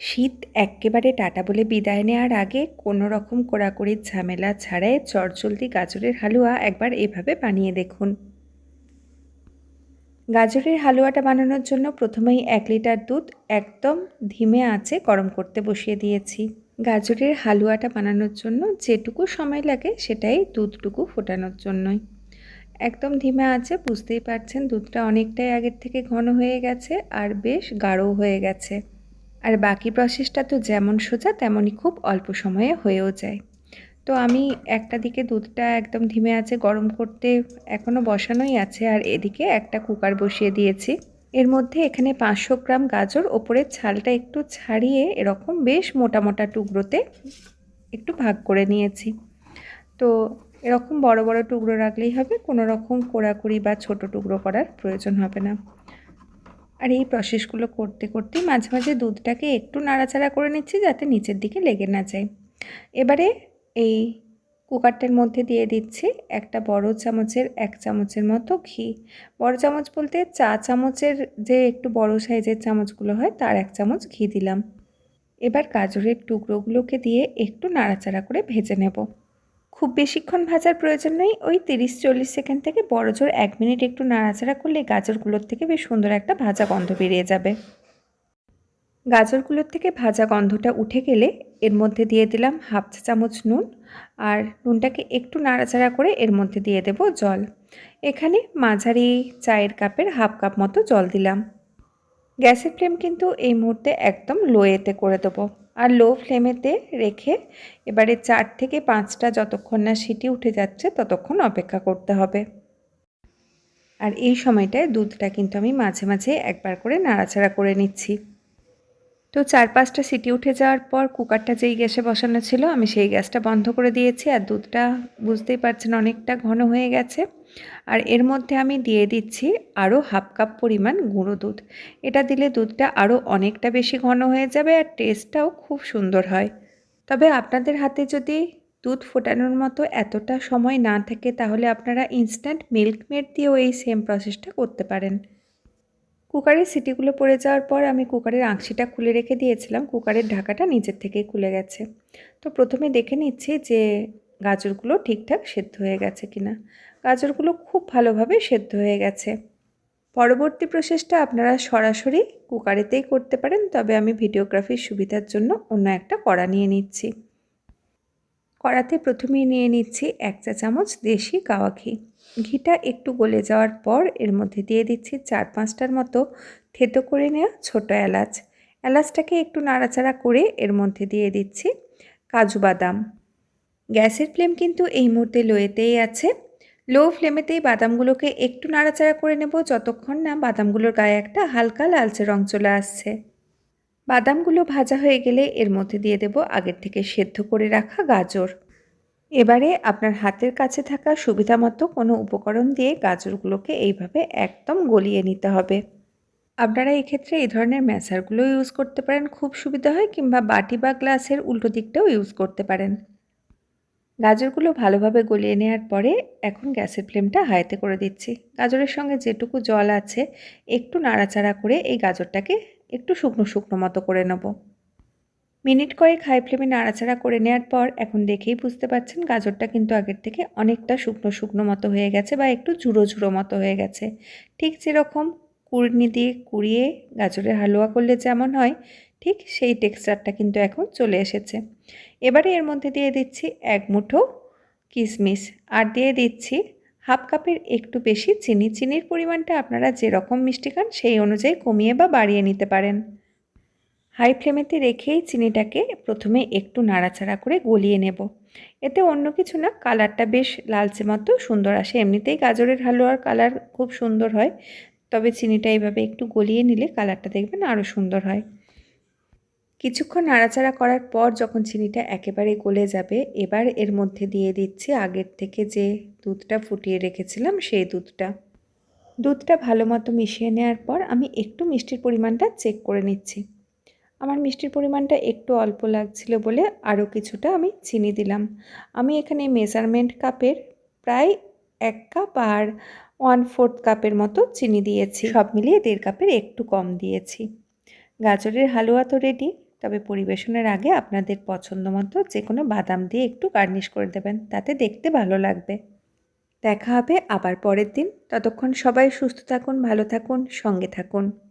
শীত এক্কেবারে টাটা বলে বিদায় নেওয়ার আগে কোনো রকম কোড়াকুড়ির ঝামেলা ছাড়াই চটজলদি গাজরের হালুয়া একবার এভাবে বানিয়ে দেখুন। গাজরের হালুয়াটা বানানোর জন্য প্রথমেই এক লিটার দুধ একদম ধিমে আছে গরম করতে বসিয়ে দিয়েছি। গাজরের হালুয়াটা বানানোর জন্য যেটুকু সময় লাগে সেটাই দুধটুকু ফোটানোর জন্যই। একদম ধিমে আছে, বুঝতেই পারছেন দুধটা অনেকটাই আগের থেকে ঘন হয়ে গেছে আর বেশ গাঢ় হয়ে গেছে। আর বাকি প্রসেসটা তো যেমন সোজা, তেমনই খুব অল্প সময়ে হয়েও যায়। তো আমি একটা দিকে দুধটা একদম ধিমে আছে, গরম করতে এখনও বসানোই আছে, আর এদিকে একটা কুকার বসিয়ে দিয়েছি। এর মধ্যে এখানে পাঁচশো গ্রাম গাজর, ওপরের ছালটা একটু ছাড়িয়ে এরকম বেশ মোটা মোটা টুকরোতে একটু ভাগ করে নিয়েছি। তো এরকম বড় বড় টুকরো রাখলেই হবে, কোনো রকম কোড়াকুড়ি বা ছোট টুকরো করার প্রয়োজন হবে না। আর এই প্রসেসগুলো করতে করতেই মাঝে মাঝে দুধটাকে একটু নাড়াচাড়া করে নিচ্ছি যাতে নিচের দিকে লেগে না যায়। এবারে এই কুকারটার মধ্যে দিয়ে দিচ্ছি একটা বড় চামচের এক চামচের মতো ঘি। বড় চামচ বলতে চা চামচের যে একটু বড় সাইজের চামচগুলো হয় তার এক চামচ ঘি দিলাম। এবার গাজরের টুকরোগুলোকে দিয়ে একটু নাড়াচাড়া করে ভেজে নেব। খুব বেশিক্ষণ ভাজার প্রয়োজন নেই। ওই তিরিশ চল্লিশ সেকেন্ড থেকে বড় জোর এক মিনিট একটু নাড়াচাড়া করলে গাজরগুলোর থেকে বেশ সুন্দর একটা ভাজা গন্ধ বেরিয়ে যাবে। গাজরগুলোর থেকে ভাজা গন্ধটা উঠে গেলে এর মধ্যে দিয়ে দিলাম হাফ চা চামচ নুন আর নুনটাকে একটু নাড়াচাড়া করে এর মধ্যে দিয়ে দেব জল। এখানে মাঝারি চায়ের কাপের হাফ কাপ মতো জল দিলাম। গ্যাসের ফ্লেম কিন্তু এই মুহূর্তে একদম লোয়েতে করে দেবো। আর লো ফ্লেমেতে রেখে এবারে চার থেকে পাঁচটা যতক্ষণ না সিটি উঠে যাচ্ছে ততক্ষণ অপেক্ষা করতে হবে। আর এই সময়টায় দুধটা কিন্তু আমি মাঝে মাঝে একবার করে নাড়াচাড়া করে নিচ্ছি। তো চার পাঁচটা সিটি উঠে যাওয়ার পর কুকারটা যেই গ্যাসে বসানো ছিল, আমি সেই গ্যাসটা বন্ধ করে দিয়েছি আর দুধটা বুঝতেই পারছেন অনেকটা ঘন হয়ে গেছে। আর এর মধ্যে আমি দিয়ে দিচ্ছি আরও হাফ কাপ পরিমাণ গুঁড়ো দুধ। এটা দিলে দুধটা আরও অনেকটা বেশি ঘন হয়ে যাবে আর টেস্টটাও খুব সুন্দর হয়। তবে আপনাদের হাতে যদি দুধ ফোটানোর মতো এতটা সময় না থাকে, তাহলে আপনারা ইনস্ট্যান্ট মিল্ক মেড দিয়েও এই সেম প্রসেসটা করতে পারেন। কুকারের সিটিগুলো পড়ে যাওয়ার পর আমি কুকারের আংশিটা খুলে রেখে দিয়েছিলাম। কুকারের ঢাকাটা নিজের থেকেই খুলে গেছে। তো প্রথমে দেখে নিচ্ছি যে গাজরগুলো ঠিকঠাক সেদ্ধ হয়ে গেছে কিনা। গাজরগুলো খুব ভালোভাবে সেদ্ধ হয়ে গেছে। পরবর্তী প্রসেসটা আপনারা সরাসরি কুকারেতেই করতে পারেন, তবে আমি ভিডিওগ্রাফির সুবিধার জন্য অন্য একটা কড়া নিয়ে নিচ্ছি। কড়াতে প্রথমেই নিয়ে নিচ্ছি এক চা চামচ দেশি গাওয়া ঘি ঘিটা একটু গলে যাওয়ার পর এর মধ্যে দিয়ে দিচ্ছি চার পাঁচটার মতো থেতো করে নেওয়া ছোটো এলাচ। এলাচটাকে একটু নাড়াচাড়া করে এর মধ্যে দিয়ে দিচ্ছি কাজু বাদাম। গ্যাসের ফ্লেম কিন্তু এই মুহূর্তে লোয়েতেই আছে। লো ফ্লেমেতেই বাদামগুলোকে একটু নাড়াচাড়া করে নেব যতক্ষণ না বাদামগুলোর গায়ে একটা হালকা লালচে রং চলে আসছে। বাদামগুলো ভাজা হয়ে গেলে এর মধ্যে দিয়ে দেব আগের থেকে সেদ্ধ করে রাখা গাজর। এবারে আপনার হাতের কাছে থাকা সুবিধা মতো কোনো উপকরণ দিয়ে গাজরগুলোকে এইভাবে একদম গলিয়ে নিতে হবে। আপনারা এক্ষেত্রে এই ধরনের ম্যাসারগুলো ইউজ করতে পারেন। খুব সুবিধা হয় কিংবা বাটি বা গ্লাসের উল্টো দিকটাও ইউজ করতে পারেন। গাজরগুলো ভালোভাবে গলিয়ে নেওয়ার পরে এখন গ্যাসের ফ্লেমটা হাইতে করে দিচ্ছি। গাজরের সঙ্গে যেটুকু জল আছে, একটু নাড়াচাড়া করে এই গাজরটাকে একটু শুকনো শুকনো মতো করে নেব। মিনিট কয়েক হাই ফ্লেমে নাড়াচাড়া করে নেওয়ার পর এখন দেখেই বুঝতে পারছেন গাজরটা কিন্তু আগের থেকে অনেকটা শুকনো শুকনো মতো হয়ে গেছে বা একটু ঝুড়ো ঝুড়ো মতো হয়ে গেছে। ঠিক যেরকম কুড়নি দিয়ে কুড়িয়ে গাজরের হালুয়া করলে যেমন হয়, ঠিক সেই টেক্সচারটা কিন্তু এখন চলে এসেছে। এবারে এর মধ্যে দিয়ে দিচ্ছি এক মুঠো কিশমিশ আর দিয়ে দিচ্ছি হাফ কাপের একটু বেশি চিনি। চিনির পরিমাণটা আপনারা যেরকম মিষ্টি খান সেই অনুযায়ী কমিয়ে বা বাড়িয়ে নিতে পারেন। হাই ফ্লেমেতে রেখেই চিনিটাকে প্রথমে একটু নাড়াচাড়া করে গলিয়ে নেব। এতে অন্য কিছু না, কালারটা বেশ লালচে মতো সুন্দর আসে। এমনিতেই গাজরের হালুয়ার কালার খুব সুন্দর হয়, তবে চিনিটা এইভাবে একটু গলিয়ে নিলে কালারটা দেখবেন আরও সুন্দর হয়। কিছুক্ষণ নাড়াচাড়া করার পর যখন চিনিটা একেবারে গলে যাবে, এবার এর মধ্যে দিয়ে দিচ্ছি আগের থেকে যে দুধটা ফুটিয়ে রেখেছিলাম সেই দুধটা। দুধটা ভালো মতো মিশিয়ে নেওয়ার পর আমি একটু মিষ্টির পরিমাণটা চেক করে নিচ্ছি। আমার মিষ্টির পরিমাণটা একটু অল্প লাগছিল বলে আরও কিছুটা আমি চিনি দিলাম। আমি এখানে মেজারমেন্ট কাপের প্রায় এক কাপ আর ওয়ান ফোর্থ কাপের মতো চিনি দিয়েছি। সব মিলিয়ে দেড় কাপের একটু কম দিয়েছি। গাজরের হালুয়া তো রেডি তবে পরিবেশনের আগে আপনাদের পছন্দ মতো যে কোনো বাদাম দিয়ে একটু গার্নিশ করে দেবেন, তাতে দেখতে ভালো লাগবে। দেখা হবে আবার পরের দিন। ততক্ষণ সবাই সুস্থ থাকুন, ভালো থাকুন, সঙ্গে থাকুন।